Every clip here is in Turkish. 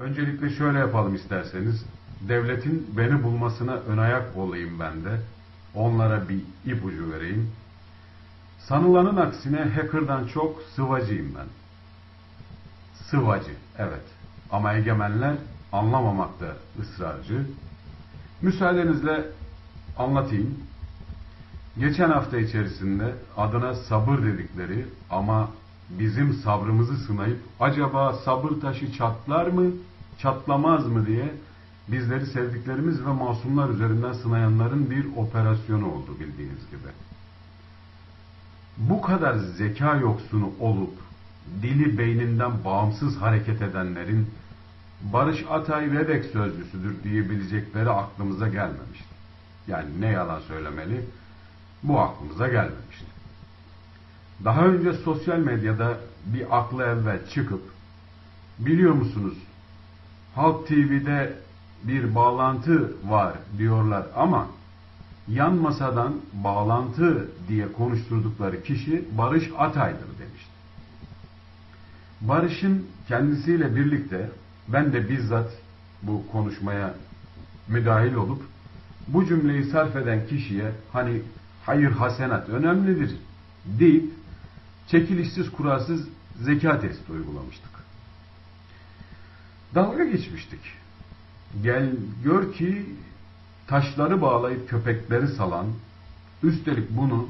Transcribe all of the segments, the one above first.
Öncelikle şöyle yapalım isterseniz. Devletin beni bulmasına ön ayak olayım ben de. Onlara bir ipucu vereyim. Sanılanın aksine hacker'dan çok sıvacıyım ben. Sıvacı, evet. Ama egemenler anlamamakta ısrarcı. Müsaadenizle anlatayım. Geçen hafta içerisinde adına sabır dedikleri ama bizim sabrımızı sınayıp acaba sabır taşı çatlar mı, çatlamaz mı diye bizleri sevdiklerimiz ve masumlar üzerinden sınayanların bir operasyonu oldu bildiğiniz gibi. Bu kadar zeka yoksunu olup dili beyninden bağımsız hareket edenlerin Barış Atay Vedek sözcüsüdür diyebilecekleri aklımıza gelmemişti. Yani ne yalan söylemeli, bu aklımıza gelmemişti. Daha önce sosyal medyada bir aklı evvel çıkıp, biliyor musunuz, Halk TV'de bir bağlantı var diyorlar ama yan masadan bağlantı diye konuşturdukları kişi Barış Atay'dır demişti. Barış'ın kendisiyle birlikte ben de bizzat bu konuşmaya müdahil olup bu cümleyi sarf eden kişiye hani hayır hasenat önemlidir deyip çekilişsiz kurasız zeka testi uygulamıştık. Dalga geçmiştik. Gel gör ki taşları bağlayıp köpekleri salan, üstelik bunu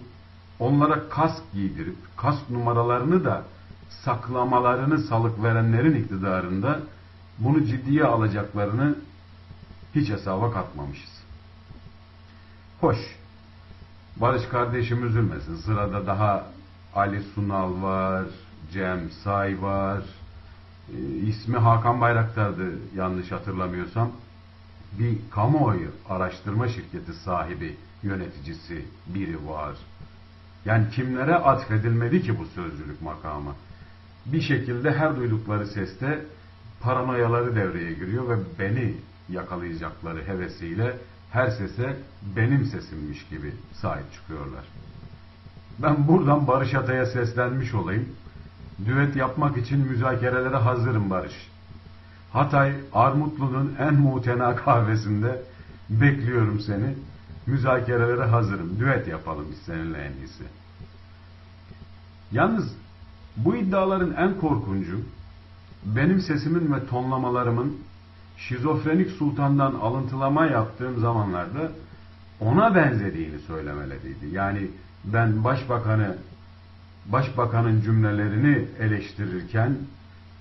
onlara kask giydirip kask numaralarını da saklamalarını salık verenlerin iktidarında bunu ciddiye alacaklarını hiç hesaba katmamışız. Hoş. Barış kardeşim üzülmesin. Sırada daha Ali Sunal var, Cem Say var, ismi Hakan Bayraktar'dı yanlış hatırlamıyorsam. Bir kamuoyu araştırma şirketi sahibi, yöneticisi biri var. Yani kimlere atfedilmedi ki bu sözcülük makamı? Bir şekilde her duydukları seste paranoyaları devreye giriyor ve beni yakalayacakları hevesiyle her sese benim sesimmiş gibi sahip çıkıyorlar. Ben buradan Barış Atay'a seslenmiş olayım. Düet yapmak için müzakerelere hazırım Barış. Hatay Armutlu'nun en muhtena kahvesinde bekliyorum seni. Müzakerelere hazırım. Düet yapalım biz seninle en iyisi. Yalnız bu iddiaların en korkuncu benim sesimin ve tonlamalarımın şizofrenik sultandan alıntılama yaptığım zamanlarda ona benzediğini söylemeleriydi. Yani ben başbakanı başbakanın cümlelerini eleştirirken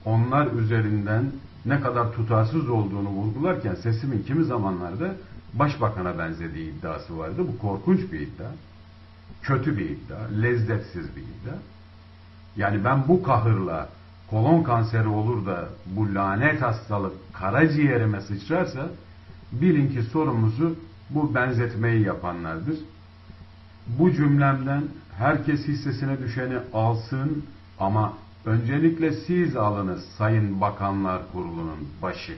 onlar üzerinden ne kadar tutarsız olduğunu vurgularken sesimin kimi zamanlarda başbakana benzediği iddiası vardı. Bu korkunç bir iddia. Kötü bir iddia. Lezzetsiz bir iddia. Yani ben bu kahırla kolon kanseri olur da bu lanet hastalık karaciğerime sıçrarsa bilin ki sorumlusu bu benzetmeyi yapanlardır. Bu cümlemden herkes hissesine düşeni alsın ama öncelikle siz alınız Sayın Bakanlar Kurulu'nun başı.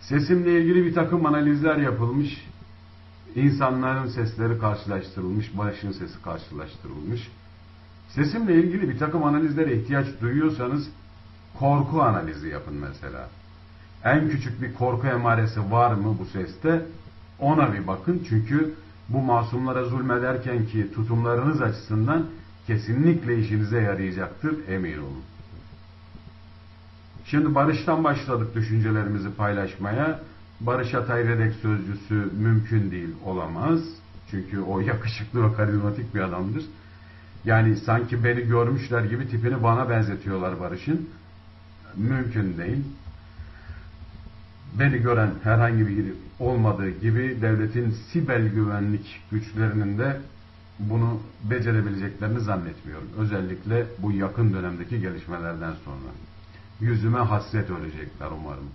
Sesimle ilgili bir takım analizler yapılmış. İnsanların sesleri karşılaştırılmış, başın sesi karşılaştırılmış. Sesimle ilgili bir takım analizlere ihtiyaç duyuyorsanız korku analizi yapın mesela. En küçük bir korku emaresi var mı bu seste? Ona bir bakın çünkü bu masumlara zulmederken ki tutumlarınız açısından kesinlikle işinize yarayacaktır emin olun. Şimdi Barış'tan başladık düşüncelerimizi paylaşmaya. Barış Atay Redek sözcüsü mümkün değil, olamaz. Çünkü o yakışıklı ve karizmatik bir adamdır. Yani sanki beni görmüşler gibi tipini bana benzetiyorlar Barış'ın. Mümkün değil. Beni gören herhangi biri olmadığı gibi devletin siber güvenlik güçlerinin de bunu becerebileceklerini zannetmiyorum. Özellikle bu yakın dönemdeki gelişmelerden sonra. Yüzüme hasret ölecekler umarım.